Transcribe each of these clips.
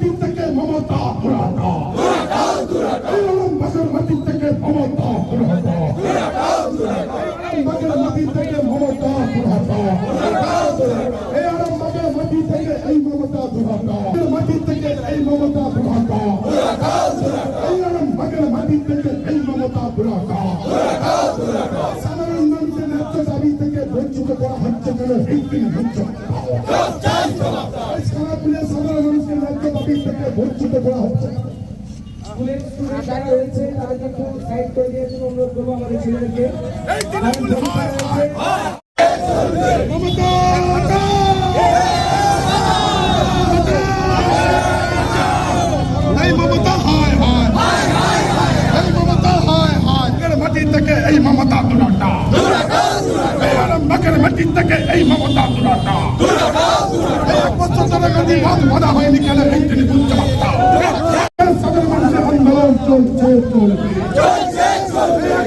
মাটি থেকে মমতা দুরাটা। এই আলমবাগের মাটি থেকে মমতা দুরাটা। আলমবাগের মাটি থেকে মমতা দুরাটা। এই আলমবাগের মাটি থেকে মমতা মাটি থেকে এই এই আলমবাগের মাটি থেকে এই সাধারণ মানুষের ন্যায্য দাবি থেকে বঞ্চিত করা হচ্ছে কেন এই হচ্ছে বঞ্চিত করা হচ্ছে। স্কুলের স্টুডেন্ট যারা রয়েছে তাদেরকে একটু সাইড করে দিয়ে অনুরোধ করব আমাদের ছেলেদেরকে। এই মমতা হায় এর মাটি থেকে এই মমতা দুরাটা। মমতা দুরাটা। এই এক বছর ধরে নদী বাঁধ বাঁধা হয়নি কেন? এই তিনি বুঝতে পারতাম সাধারণ মানুষের আন্দোলন চলছে চলবে এই এক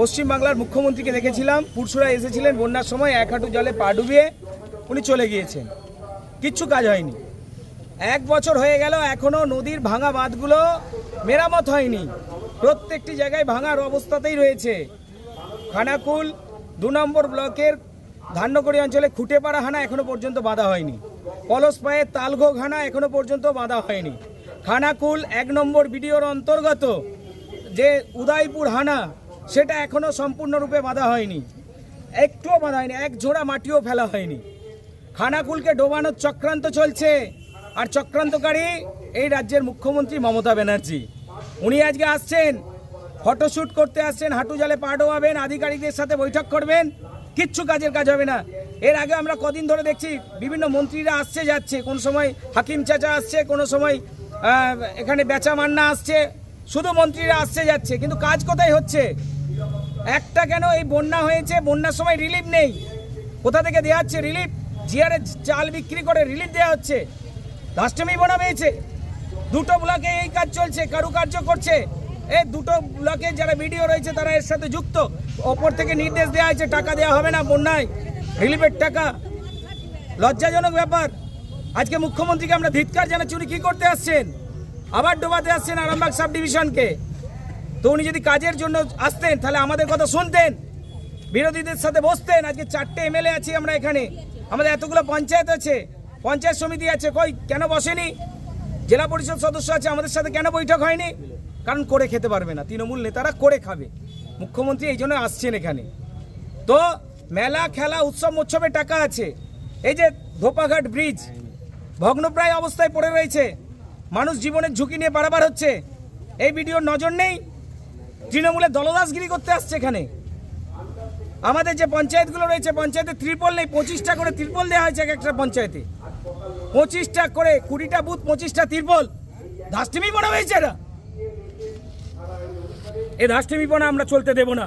পশ্চিমবাংলার মুখ্যমন্ত্রীকে দেখেছিলাম, পুরসুরা এসেছিলেন, বন্যার সময় এক হাঁটু জলে পা ডুবিয়ে উনি চলে গিয়েছেন। কিচ্ছু কাজ হয়নি। এক বছর হয়ে গেল এখনও নদীর ভাঙা বাঁধগুলো মেরামত হয়নি। প্রত্যেকটি জায়গায় ভাঙার অবস্থাতেই রয়েছে। খানাকুল, দু নম্বর ব্লকের ধান্যকড়ি অঞ্চলে খুঁটেপাড়া হানা এখনও পর্যন্ত বাঁধা হয়নি। পলসপায়ের তালঘোগ হানা এখনও পর্যন্ত বাঁধা হয়নি। খানাকুল এক নম্বর বিডিওর অন্তর্গত যে উদয়পুর হানা সেটা এখনও সম্পূর্ণরূপে বাঁধা হয়নি। একটুও বাঁধা হয়নি, এক ঝোড়া মাটিও ফেলা হয়নি। খানাকুলকে ডোবানোর চক্রান্ত চলছে, আর চক্রান্তকারী এই রাজ্যের মুখ্যমন্ত্রী মমতা ব্যানার্জি। উনি আজকে আসছেন ফটোশ্যুট করতে আসছেন, হাঁটু জলে পা ডোবাবেন, আধিকারিকদের সাথে বৈঠক করবেন, কিচ্ছু কাজের কাজ হবে না। এর আগে আমরা কদিন ধরে দেখছি, বিভিন্ন মন্ত্রীরা আসছে যাচ্ছে, কোন সময় হাকিম চাচা আসছে, কোনো সময় এখানে বেচা মান্না আসছে, শুধু মন্ত্রীরা আসছে যাচ্ছে, কিন্তু কাজ কোথায় হচ্ছে? একটা কেন এই বন্যা হয়েছে? বন্যার সময় রিলিফ নেই। কোথা থেকে দেওয়া হচ্ছে রিলিফ জিয়ারে চাল বিক্রি করে রিলিফ দেওয়া হচ্ছে। রাষ্ট্রমী বনা পেয়েছে দুটো ব্লকে এই কাজ চলছে, কারুকার্য করছে। এই দুটো ব্লকে যারা ভিডিও রয়েছে, তারা এর সাথে যুক্ত। ওপর থেকে নির্দেশ দেওয়া হয়েছে, টাকা দেওয়া হবে না বন্যায়। রিলিফের টাকা। লজ্জাজনক ব্যাপার। আজকে মুখ্যমন্ত্রীকে আমরা ধিৎকার জানাচ্ছি, উনি কি করতে আসছেন? আবার ডোবাতে আসছেন আরামবাগ সাব ডিভিশনকে তো উনি যদি কাজের জন্য আসতেন, তাহলে আমাদের কথা শুনতেন। বিরোধীদের সাথে বসতেন। আজকে চারটে এমএলএ আছি আমরা এখানে। আমাদের এতগুলো পঞ্চায়েত আছে। পঞ্চায়েত সমিতি আছে। কই, কেন বসেনি? জেলা পরিষদ সদস্য আছে, আমাদের সাথে কেন বৈঠক হয়নি? কারণ করে খেতে পারবে না। তৃণমূল নেতারা করে খাবে। মুখ্যমন্ত্রী এই জন্য আসছেন এখানে। তো মেলা, খেলা, উৎসব উৎসবে টাকা আছে। এই যে ধোপাঘাট ব্রিজ, ভগ্নপ্রায় অবস্থায় পড়ে রয়েছে। মানুষ জীবনের ঝুঁকি নিয়ে বাড়াবার হচ্ছে। এই ভিডিওর নজর নেই। তৃণমূলের দলদাসগিরি করতে আসছে এখানে। আমাদের যে পঞ্চায়েতগুলো রয়েছে, পঞ্চায়েতে ত্রিপল নেই, পঁচিশটা করে ত্রিপল দেওয়া হয়েছে এক একটা পঞ্চায়েতে। পঁচিশটা করে, কুড়িটা বুথ, পঁচিশটা ত্রিপল। ধাস্টিমি হয়েছে এরা। এই ধাস্টিমিপনা আমরা চলতে দেব না।